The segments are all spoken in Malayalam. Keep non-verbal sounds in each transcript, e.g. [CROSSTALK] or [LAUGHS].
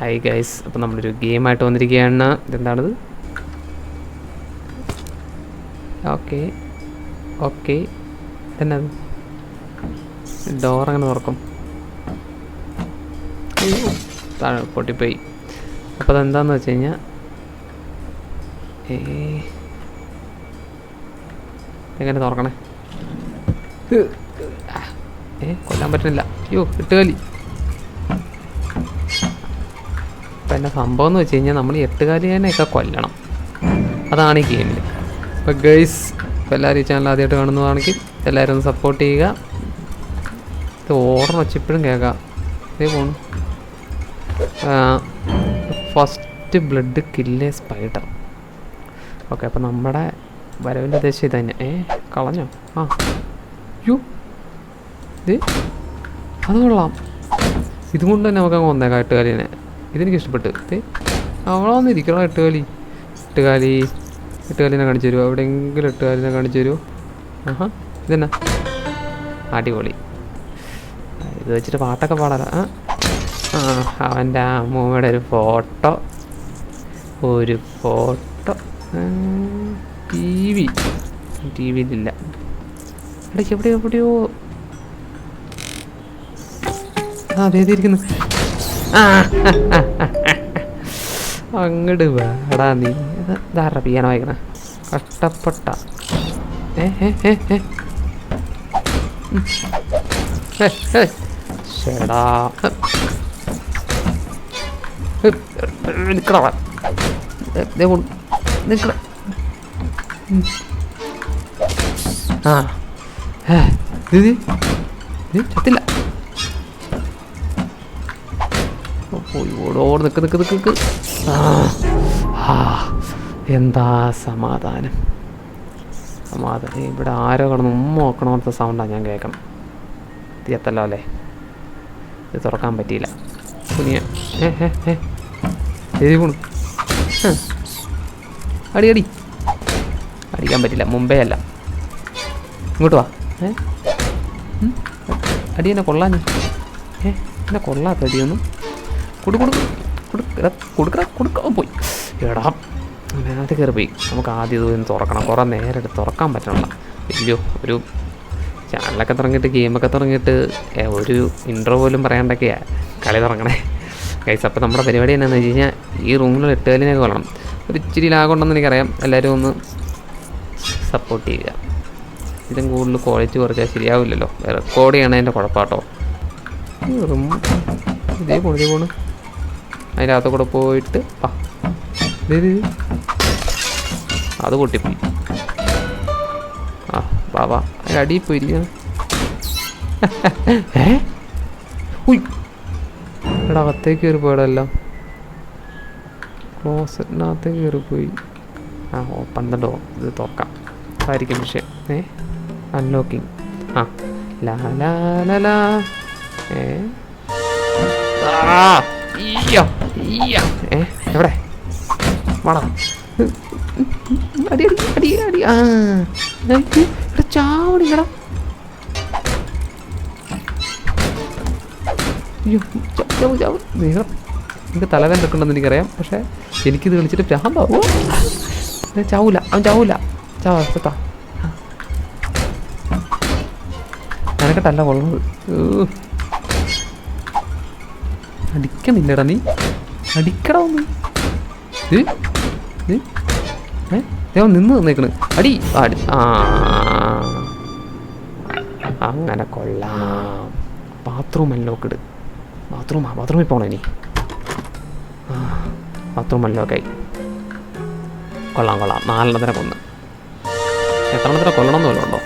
ഹായ് ഗൈസ് അപ്പോൾ നമ്മളൊരു ഗെയിമായിട്ട് വന്നിരിക്കുകയാണ്. ഇതെന്താണത്? ഓക്കെ ഓക്കെ തന്നെ ഡോർ അങ്ങനെ തുറക്കും താഴെ പൊട്ടിപ്പോയി. അപ്പോൾ അതെന്താണെന്ന് വെച്ച് കഴിഞ്ഞാൽ എങ്ങനെ തുറക്കണേ? ഏ കൊല്ലാൻ പറ്റുന്നില്ല. അയ്യോ എട്ടുകാലി ഇപ്പം എന്റെ സംഭവം എന്ന് വെച്ച് കഴിഞ്ഞാൽ നമ്മൾ ഈ എട്ടുകാലിനെയൊക്കെ കൊല്ലണം. അതാണ് ഈ ഗെയിമിൽ അപ്പോൾ ഗേൾസ് ഇപ്പോൾ എല്ലാവരും ഈ ചാനൽ ആദ്യമായിട്ട് കാണുന്നതാണെങ്കിൽ എല്ലാവരും ഒന്ന് സപ്പോർട്ട് ചെയ്യുക. ഇത് ഓർഡർ വെച്ചിപ്പോഴും കേൾക്കാം. ഇതേ പോണു. ഫസ്റ്റ് ബ്ലഡ് കില്ലേ സ്പൈഡർ ഓക്കെ അപ്പോൾ നമ്മുടെ വരവിന്റെ ഉദ്ദേശം ഇത് തന്നെ ഏ കളഞ്ഞോ? ആ. യു ഇത് അത് കൊള്ളാം. ഇതും കൊണ്ട് തന്നെ നമുക്ക് അങ്ങ് വന്നേക്കാം എട്ടുകാലിനെ ഇതെനിക്ക് ഇഷ്ടപ്പെട്ടു അവളൊന്ന് ഇരിക്കണോ എട്ടുകാലി എട്ടുകാലി എട്ടുകാലിനെ കാണിച്ചു തരുമോ എവിടെയെങ്കിലും എട്ടുകാലിനെ കാണിച്ചു തരുമോ ആഹാ ഇതെന്നാ? അടിപൊളി. ഇത് വെച്ചിട്ട് പാട്ടൊക്കെ പാടാല. ആ അവന്റെ അമ്മൂമ്മയുടെ ഒരു ഫോട്ടോ. ഒരു ഫോട്ടോ. T V. ടി വിയിലില്ല. ഇടയ്ക്ക് എവിടെയോ എവിടെയോ? ആ ഇരിക്കുന്നു. അങ്ങട് വേടാ നീ ഇതാരുടെ പിയാനോ വായിക്കണ കഷ്ടപ്പെട്ട ആ ഏ ഉം. ഏ, പോയി നിൽക്ക് നിക്ക് നിക്ക് നിക്ക്. ആ എന്താ സമാധാനം? സമാധാനം. ഇവിടെ ആരോ കിടന്ന് ഉമ്മ നോക്കണമെന്നത്തെ സൗണ്ടാണ് ഞാൻ കേൾക്കണം. തീയത്തല്ലോ അല്ലേ? ഇത് തുറക്കാൻ പറ്റിയില്ല. കുനിയ. എഴുതി പോണു. അടി അടി. അടിക്കാൻ പറ്റില്ല. മുമ്പേ അല്ല. ഇങ്ങോട്ട് വാ. ഏ. അടി എന്നെ കൊള്ളാൻ ഏ എന്നെ കൊള്ളാത്ത അടിയൊന്നും കൊടു കൊടു കൊടുക്കട കൊടുക്കട കൊടുക്കാൻ പോയി. എടാ നേരത്തെ കയറി പോയി. നമുക്ക് ആദ്യം ഇതൊന്ന് തുറക്കണം. കുറേ നേരം എടുത്ത് തുറക്കാൻ പറ്റണല്ല. ഇല്ലയോ ഒരു ചാനലൊക്കെ തുടങ്ങിയിട്ട് ഗെയിമൊക്കെ തുടങ്ങിയിട്ട് ഒരു ഇൻട്രോ പോലും പറയാണ്ടൊക്കെയാണ് കളി തുടങ്ങണേ കൈസ് അപ്പോൾ നമ്മുടെ പരിപാടി എന്നാന്ന് വെച്ച് കഴിഞ്ഞാൽ ഈ റൂമിൽ എട്ടുകാലിനൊക്കെ കൊള്ളണം ഒരു ഇച്ചിരി ലാഗുണ്ടെന്ന് എനിക്കറിയാം. എല്ലാവരും ഒന്ന് സപ്പോർട്ട് ചെയ്യുക. ഇതിലും കൂടുതൽ ക്വാളിറ്റി കുറച്ചാൽ ശരിയാവില്ലല്ലോ. റെക്കോർഡ് ചെയ്യണതിന്റെ room ഇതേ പോണു ഇതേ പോണു. അതിന്റെ അകത്ത് കൂടെ പോയിട്ട് ആ. അത് പൊട്ടിപ്പോയി. ആ ബാബാ അതിന്റെ അടിയിൽ [LAUGHS] എടാ അകത്തേക്ക് കയറി പോയടല്ലോ ക്ലോസറ്റിനകത്തേക്ക് കയറിപ്പോയി ആ ഓപ്പൺ ദ ഇത് തുറക്കാം. അതായിരിക്കും വിഷയം. ഏ? അൺലോക്കിങ്. ആ. ലാ ലാ ലാ ലാ. ഏ? ആ ഈയ്യോ. ഏ എവിടെ? വാടാ. അടി. അടി അടി അടി ആ നിങ്ങൾക്ക് തലവേദന എടുക്കണമെന്ന് എനിക്കറിയാം. പക്ഷേ എനിക്കിത് കളിച്ചിട്ട് ഭ്രാന്താവോ ഞാൻ ചാവൂല. അവൻ ചാവൂല. ചാവാ സത്താ നിനക്കട്ടല്ല കൊള്ളുന്നത്. അടിക്കണില്ലടാ നീ. അടിക്കടാ ഒന്ന് നിന്ന് നിന്നേക്കണ്. അടി അടി അങ്ങനെ കൊള്ളാം. ബാത്റൂം അൺലോക്ക്ഡ് ആ ബാത്റൂമിൽ പോകണം ഇനി. ബാത്റൂം അൺലോക്കായി കൊള്ളാം കൊള്ളാം. നാലെണ്ണത്തിനെ കൊന്ന്. എത്രണ്ണത്തിനെ കൊല്ലണം എന്ന് വല്ലതും ഉണ്ടോ?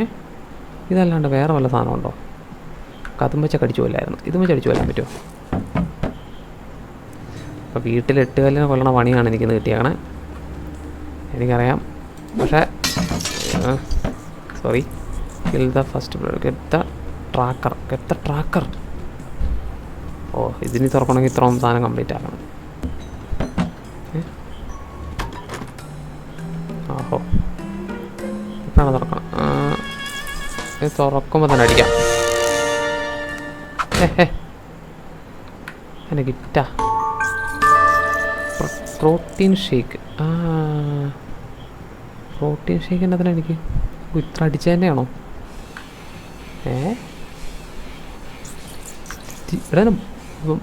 ഏ ഇതല്ലാണ്ട് വേറെ വല്ല സാധനം ഉണ്ടോ? കതും വെച്ച കടിച്ചു കൊല്ലായിരുന്നു ഇതും വെച്ച് അടിച്ചു കൊല്ലാൻ പറ്റുമോ? അപ്പോൾ വീട്ടിൽ എട്ട് കല്ലിനെ കൊല്ലണ പണിയാണ് എനിക്ക് കിട്ടിയേക്കണേ. എനിക്കറിയാം. പക്ഷേ sorry kill the first get the tracker get the tracker ഓ ഇതിന് തുറക്കണമെങ്കിൽ ഇത്രയും സാധനം കംപ്ലീറ്റ് ആക്കണം. ഓഹോ ഇപ്പോഴാണ് തുറക്കണം. ഇത് തുറക്കുമ്പോൾ തന്നെ അടിക്കാം. ഹേ. എന്റെ ഗിറ്റാ പ്രോട്ടീൻ ഷേക്ക്. ആ പ്രോട്ടീൻ ഷേക്ക് എന്നതിനാണ് എനിക്ക്? ഇത്ര അടിച്ച തന്നെയാണോ? ഏ? ഇവിടെ ഇപ്പം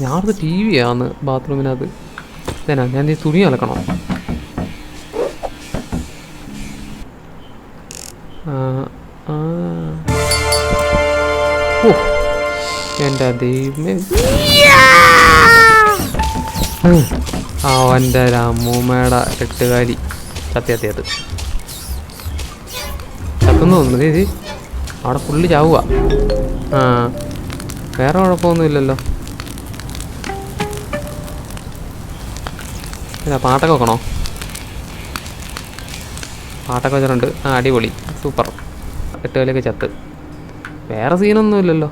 ഞാനത് ടി വി ആന്ന് ബാത്റൂമിനകത്ത്. തന്നെ ഞാൻ ഈ തുണി അലക്കണോ. ഓ എന്റെ ദൈവമേ. അവന്റെ അമ്മൂമ്മയുടെ കെട്ടുകാരി ചത്തിയത്തിയത് ചത്തെന്ന് തോന്നുന്നു. ചേച്ചി അവിടെ പുള്ളി ചാവുക ആ വേറെ കുഴപ്പമൊന്നുമില്ലല്ലോ. ഇല്ല പാട്ടൊക്കെ വെക്കണോ? പാട്ടൊക്കെ വെച്ചിട്ടുണ്ട്. ആ അടിപൊളി. സൂപ്പർ. എട്ടുകാലിയൊക്കെ ചത്ത്. വേറെ സീനൊന്നും ഇല്ലല്ലോ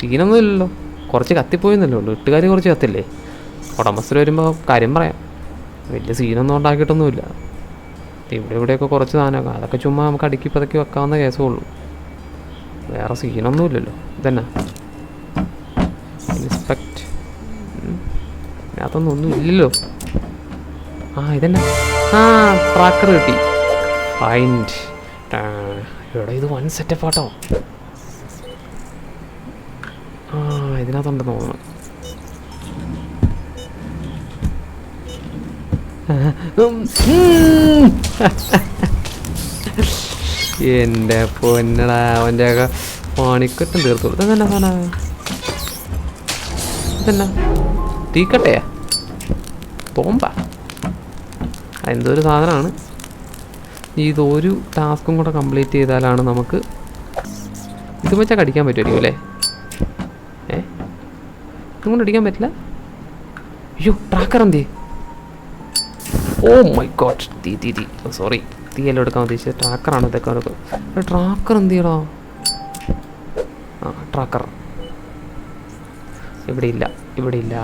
സീനൊന്നും ഇല്ലല്ലോ കുറച്ച് കത്തിപ്പോയെന്നല്ലേ ഉള്ളൂ. എട്ടുകാലി കുറച്ച് കത്തില്ലേ? ഉടമസ്ഥർ വരുമ്പോൾ കാര്യം പറയാം. വലിയ സീനൊന്നും ഉണ്ടാക്കിയിട്ടൊന്നുമില്ല. ഇവിടെ ഇവിടെയൊക്കെ കുറച്ച് സാധനമൊക്കെ. അതൊക്കെ ചുമ്മാ നമുക്ക് അടുക്കി പതക്കി വെക്കാവുന്ന കേസേ ഉള്ളൂ. വേറെ സീനൊന്നും ഇല്ലല്ലോ. ഇതന്നെ. ഇൻസ്പെക്ട് അതൊന്നും ഒന്നും ഇല്ലല്ലോ. ആ ഇതന്നെ. ആ ട്രാക്കർ കിട്ടി. ഫൈൻഡ് ഇവിടെ ഇത് വൺ സെറ്റപ്പ് ആട്ടോ ആ ഇതിനകത്തുണ്ടെന്ന് തോന്നുന്നു. എന്റെ പൊന്നടാ അവന്റെ ഒക്കെ പണിക്കെട്ടും തീർത്തു തന്നെ സാധന? ഇതെന്നാ? തോമ്പ. എന്തൊരു സാധനമാണ്. ഇതൊരു ടാസ്കും കൂടെ കംപ്ലീറ്റ് ചെയ്താലാണ് നമുക്ക് ഇത് വെച്ചാൽ കടിക്കാൻ പറ്റുമായിരിക്കും അല്ലേ? ഏ? ഇതും കൊണ്ട് അടിക്കാൻ പറ്റില്ല? അയ്യോ ട്രാക്കർ എന്തേ ഓ മൈ ഗോഡ് തീ തീ തീ. സോറി തീയല്ലോ എടുക്കാൻ ഉദ്ദേശിച്ചത് ട്രാക്കറാണ് ഇതൊക്കെ. ട്രാക്കർ എന്ത് ചെയ്യണോ ആ ട്രാക്കർ ഇവിടെ ഇല്ല ഇവിടെ ഇല്ല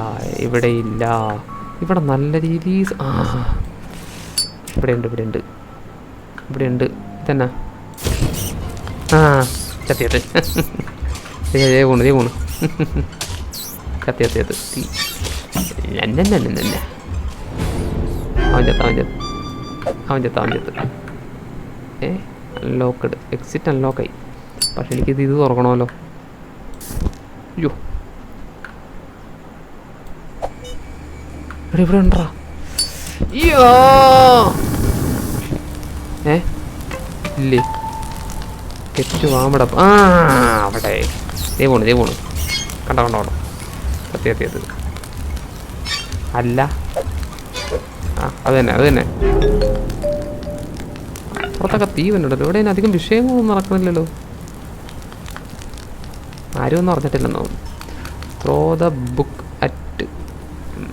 ഇവിടെ ഇല്ല ഇവിടെ നല്ല രീതിയിൽ ആ. ഇവിടെ ഉണ്ട് ഇവിടെ ഉണ്ട് ഇവിടെ ഉണ്ട് ഇതന്നെ ആ ചത്തിയത് ദേ പോണു ഏ പോണു. കത്തി കത്തിയത് തീ. ലന്നെ അവൻ ചത്ത അവൻ ചത്ത് അവൻ ചത്ത അവൻ ചത്ത് ഏ അൺലോക്കഡ് എക്സിറ്റ് അൺലോക്കായി പക്ഷെ എനിക്കിത് ഇത് തുറക്കണമല്ലോ. അയ്യോ. ഇവിടെ ഉണ്ടാ? ഏ? ഇല്ലേ? തെറ്റു വാമട ആ അവിടെ. ദേ പോണു ദേ പോണു. കണ്ടോ കണ്ടോ കണ്ടോ. അത്യത്യത് അല്ല. ആ അത് തന്നെ അത് തന്നെ. പുറത്തൊക്കെ തീ വന്നിട്ടല്ലോ ഇവിടെ അധികം വിഷയങ്ങളൊന്നും നടക്കുന്നില്ലല്ലോ ആരും ഒന്നും അറിഞ്ഞിട്ടില്ലെന്നോ ത്രോ ദ ബുക്ക് അറ്റ്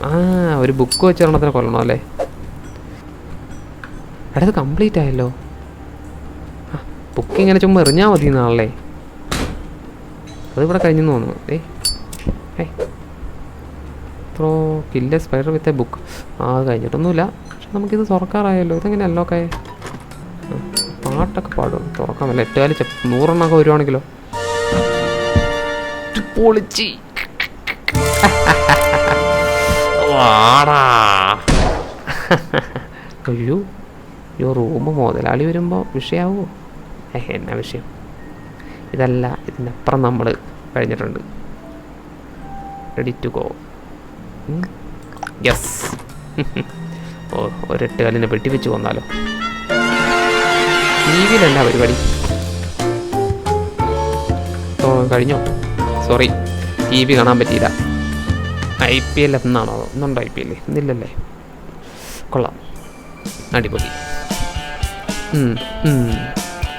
ആ ഒരു ബുക്ക് വെച്ചൊരെണ്ണത്തിന് കൊല്ലണം അല്ലേ? എടാ ഇത് കംപ്ലീറ്റ് ആയല്ലോ. ബുക്ക് ഇങ്ങനെ ചുമ്മാ എറിഞ്ഞാൽ മതി എന്നാണല്ലേ അതിവിടെ കഴിഞ്ഞെന്ന് തോന്നുന്നു. A a throw kill a spider with a book ആ കഴിഞ്ഞിട്ടൊന്നുമില്ല. പക്ഷെ നമുക്കിത് തുറക്കാറായല്ലോ. ഇതെങ്ങനെ അല്ലോക്കെ പാട്ടൊക്കെ പാടും. തുറക്കാമല്ല? എട്ടുകാലി നൂറെണ്ണമൊക്കെ വരുവാണെങ്കിലോ? പൊളിച്ചി. [LAUGHS] അയ്യോ. അയ്യോ റൂം മുതലാളി വരുമ്പോൾ വിഷയാവോ? ഏ എന്നാ വിഷയം? ഇതല്ല ഇതിനപ്പുറം നമ്മൾ കഴിഞ്ഞിട്ടുണ്ട്. റെഡി ടു ഗോ യെസ് [LAUGHS] ഓ ഒരെട്ടുകാലിനെ വെട്ടിവെച്ച് കൊന്നാലോ? ടി പരിപാടി. ഓ കഴിഞ്ഞോ? സോറി ടി വി കാണാൻ പറ്റിയില്ല. ഐ പി എൽ എന്നാണോ? ഇന്നുണ്ടോ ഐ പി എൽ ഇന്നില്ലല്ലേ? കൊള്ളാം. അടിപൊളി.